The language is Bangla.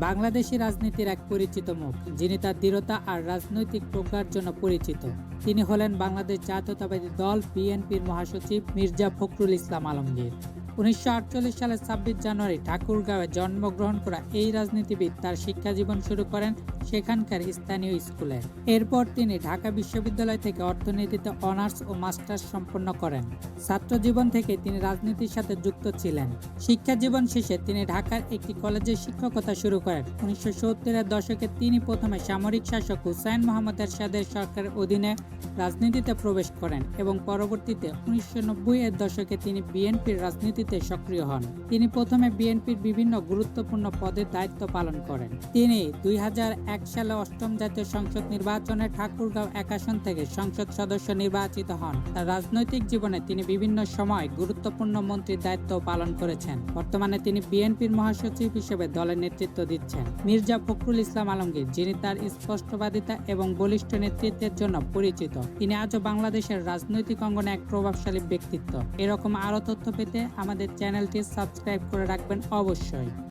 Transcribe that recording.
বাংলাদেশি রাজনীতির এক পরিচিত মুখ, যিনি তার দৃঢ়তা আর রাজনৈতিক প্রজ্ঞার জন্য পরিচিত। তিনি হলেন বাংলাদেশ জাতীয়তাবাদী দল, বিএনপির মহাসচিব মির্জা ফখরুল ইসলাম আলমগীর। উনিশশো সালের ছাব্বিশ জানুয়ারি ঠাকুরগাঁওয়ে জন্মগ্রহণ করা এই রাজনীতিবিদ তার শিক্ষা জীবন শুরু করেন সেখানকার স্থানীয় স্কুলে। এরপর তিনি ঢাকা বিশ্ববিদ্যালয় থেকে অর্থনীতিতে অনার্স ও মাস্টার্স সম্পন্ন করেন। ছাত্র জীবন থেকে তিনি রাজনীতির সাথে যুক্ত ছিলেন। শিক্ষা জীবন শেষে তিনি ঢাকার একটি কলেজে শিক্ষকতা শুরু করেন। উনিশশো সত্তরের দশকে তিনি প্রথমে সামরিক শাসক হুসাইন মোহাম্মদ এরশাদের সরকারের অধীনে রাজনীতিতে প্রবেশ করেন এবং পরবর্তীতে উনিশশো নব্বই এর দশকে তিনি বিএনপির রাজনীতিতে সক্রিয় হন। তিনি প্রথমে বিএনপির বিভিন্ন গুরুত্বপূর্ণ পদের দায়িত্ব পালন করেন। তিনি দুই সালে অষ্টম জাতীয় সংসদ নির্বাচনে ঠাকুরগাঁও এক আসন থেকে সংসদ সদস্য নির্বাচিত হন। তার রাজনৈতিক জীবনে তিনি বিভিন্ন সময় গুরুত্বপূর্ণ মন্ত্রীর দায়িত্ব পালন করেছেন। বর্তমানে তিনি বিএনপির মহাসচিব হিসেবে দলের নেতৃত্ব দিচ্ছেন। মির্জা ফখরুল ইসলাম আলমগীর, যিনি তার স্পষ্টবাদিতা এবং বলিষ্ঠ নেতৃত্বের জন্য পরিচিত, তিনি আজও বাংলাদেশের রাজনৈতিক অঙ্গনে এক প্রভাবশালী ব্যক্তিত্ব। এরকম আরও তথ্য পেতে আমাদের চ্যানেলটি সাবস্ক্রাইব করে রাখবেন অবশ্যই।